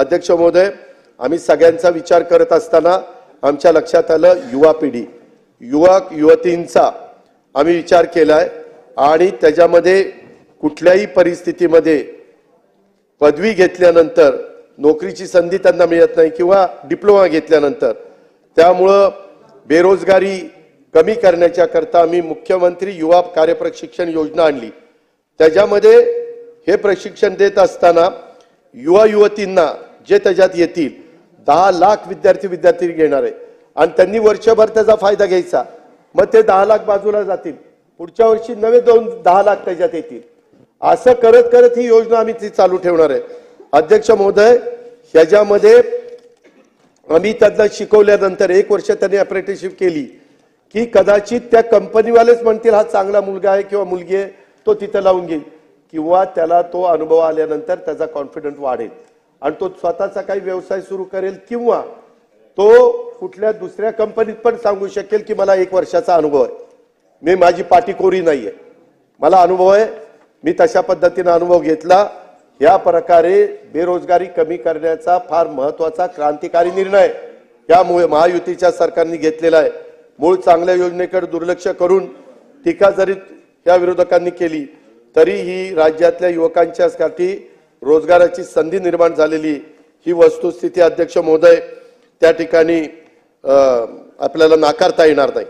अध्यक्ष महोदय आम्ही सगळ्यांचा विचार करत असताना आमच्या लक्षात आलं युवा पिढी. युवक युवतींचा आम्ही विचार केलाय आणि त्याच्यामध्ये कुठल्याही परिस्थितीमध्ये पदवी घेतल्यानंतर नोकरीची संधी त्यांना मिळत नाही किंवा डिप्लोमा घेतल्यानंतर त्यामुळं बेरोजगारी कमी करण्याच्या करता आम्ही मुख्यमंत्री युवा कार्यप्रशिक्षण योजना आणली. त्याच्यामध्ये हे प्रशिक्षण देत असताना युवा युवतींना जे त्याच्यात येतील दहा लाख विद्यार्थी विद्यार्थी घेणार आहे. आणि त्यांनी वर्षभर त्याचा फायदा घ्यायचा. मग ते दहा लाख बाजूला जातील. पुढच्या वर्षी नवे दोन दहा लाख त्याच्यात येतील. असं करत करत ही योजना आम्ही ती चालू ठेवणार आहे. अध्यक्ष महोदय ह्याच्यामध्ये आम्ही त्यांना शिकवल्यानंतर एक वर्ष त्यांनी अप्रेंटिसशिप केली की कदाचित त्या कंपनीवालेच म्हणतील हा चांगला मुलगा आहे किंवा मुलगी आहे तो तिथं लावून घेईल. किंवा त्याला तो अनुभव आल्यानंतर त्याचा कॉन्फिडंट वाढेल. आणि तो स्वतःचा काही व्यवसाय सुरू करेल किंवा तो कुठल्या दुसऱ्या कंपनीत पण सांगू शकेल की मला एक वर्षाचा अनुभव आहे. मी माझी पाठीकोरी नाही आहे. मला अनुभव आहे. मी तशा पद्धतीने अनुभव घेतला. या प्रकारे बेरोजगारी कमी करण्याचा फार महत्त्वाचा क्रांतिकारी निर्णय यामुळे महायुतीच्या सरकारने घेतलेला आहे. मूळ चांगल्या योजनेकडे दुर्लक्ष करून टीका जरी या विरोधकांनी केली तरी ही राज्यातल्या युवकांच्यासाठी रोजगाराची संधी निर्माण झालेली ही वस्तुस्थिती अध्यक्ष महोदय त्या ठिकाणी आपल्याला नाकारता येणार नाही.